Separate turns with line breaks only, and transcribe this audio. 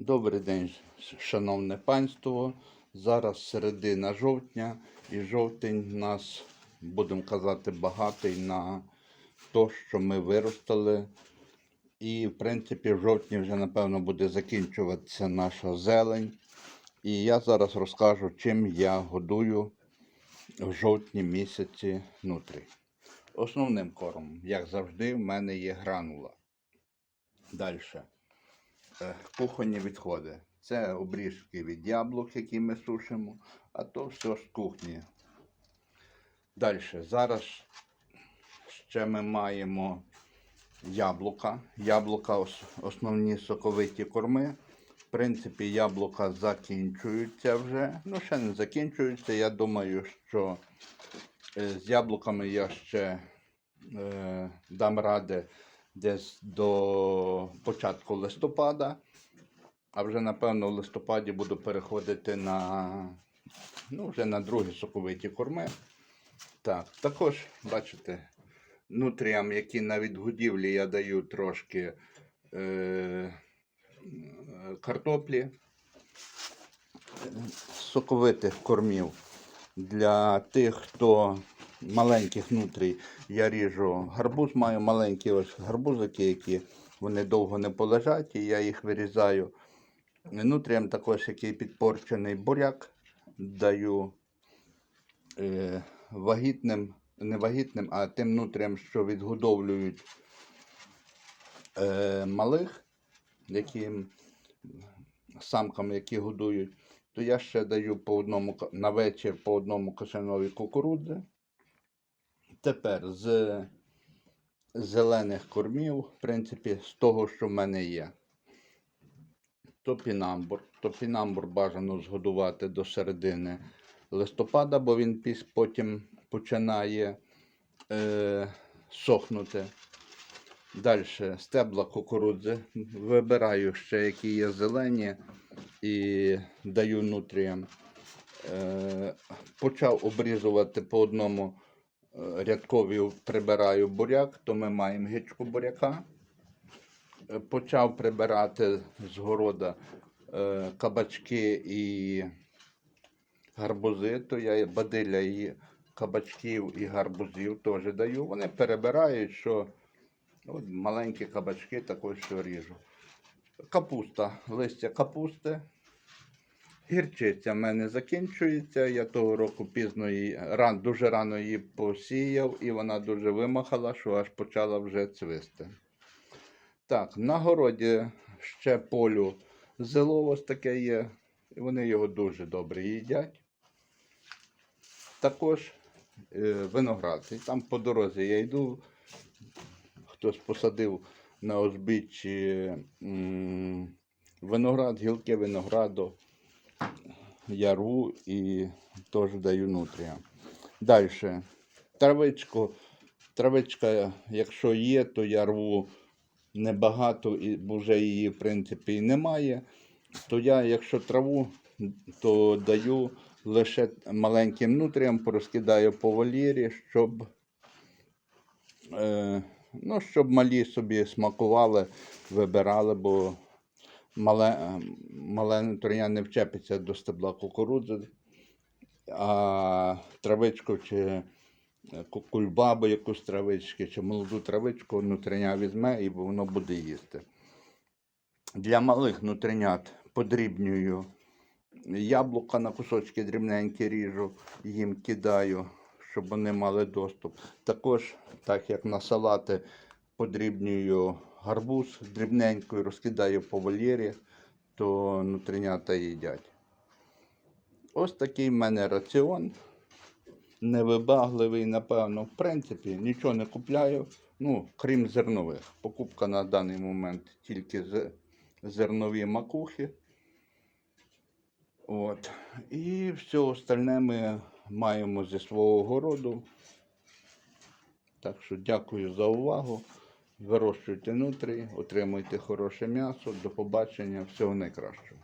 Добрий день, шановне панство. Зараз середина жовтня, і жовтень нас, будемо казати, багатий на те, що ми виростили. І, в принципі, в жовтні вже, напевно, буде закінчуватися наша зелень. І я зараз розкажу, чим я годую в жовтні місяці нутрі. Основним кормом, як завжди, в мене є гранула. Далі. Е, Кухонні відходи. Це обріжки від яблук, які ми сушимо, а то все з кухні. Далі. Зараз ще ми маємо яблука. Яблука основні соковиті корми. В принципі, яблука закінчуються вже. Ну, ще не закінчуються. Я думаю, що е, з яблуками я ще е, дам ради десь до початку листопада. А вже, напевно, в листопаді буду переходити на, ну, вже на другі соковиті корми. Так, також, бачите, нутріям, які на відгодівлі я даю трошки е, картоплі, соковитих кормів. Для тих, хто маленьких нутрій, я ріжу гарбуз, маю маленькі ось гарбузики, які вони довго не полежать, і я їх вирізаю. Нутріям також який підпорчений буряк даю е, вагітним, не вагітним, а тим нутріям, що відгодовлюють е, малих, які самкам, які годують, то я ще даю по одному на вечір по одному кошенові кукурудзи. Тепер з зелених кормів, в принципі, з того, що в мене є. Топінамбур. Топінамбур бажано згодувати до середини листопада, бо він потім починає е, сохнути. Далі стебла кукурудзи. Вибираю ще, які є зелені, і даю нутріям. Е, почав обрізувати по одному рядкові прибираю буряк, то ми маємо гичку буряка. Е, Почав прибирати з города е, кабачки і гарбузи, то я бадиля і кабачків і гарбузів теж даю. Вони перебирають, що от, маленькі кабачки також що ріжу. Капуста, листя капусти. Гірчиця в мене закінчується. Я того року пізно її, ран, дуже рано її посіяв, і вона дуже вимахала, що аж почала вже цвисти. Так, на городі ще полю зело ось таке є. І вони його дуже добре їдять. Також е, виноград. І там по дорозі я йду. Хтось посадив на узбіччі м, виноград, гілки винограду. Я рву і теж даю нутрія. Далі. Травичку. Травичка, якщо є, то я небагато, і вже її, в принципі, і немає. То я, якщо траву, то даю лише маленьким нутріям, порозкидаю по вольєрі, щоб, е, ну, щоб малі собі смакували, вибирали, бо мале, е, мале нутрія не вчепиться до стебла кукурудзи, а травичку чи е, кульбабу якусь травички, чи молоду травичку нутриня візьме і воно буде їсти. Для малих нутринят подрібнюю яблука на кусочки дрібненькі ріжу, їм кидаю, щоб вони мали доступ. Також, так як на салати, подрібнюю гарбуз дрібненько і розкидаю по вольєрі, то нутринята їдять. Ось такий в мене раціон. Невибагливий, напевно. В принципі, нічого не купляю, ну, крім зернових. Покупка на даний момент тільки зернові макухи. От. І все остальне ми маємо зі свого городу. Так що дякую за увагу. Вирощуйте нутрі, отримуйте хороше м'ясо. До побачення. Всього найкращого.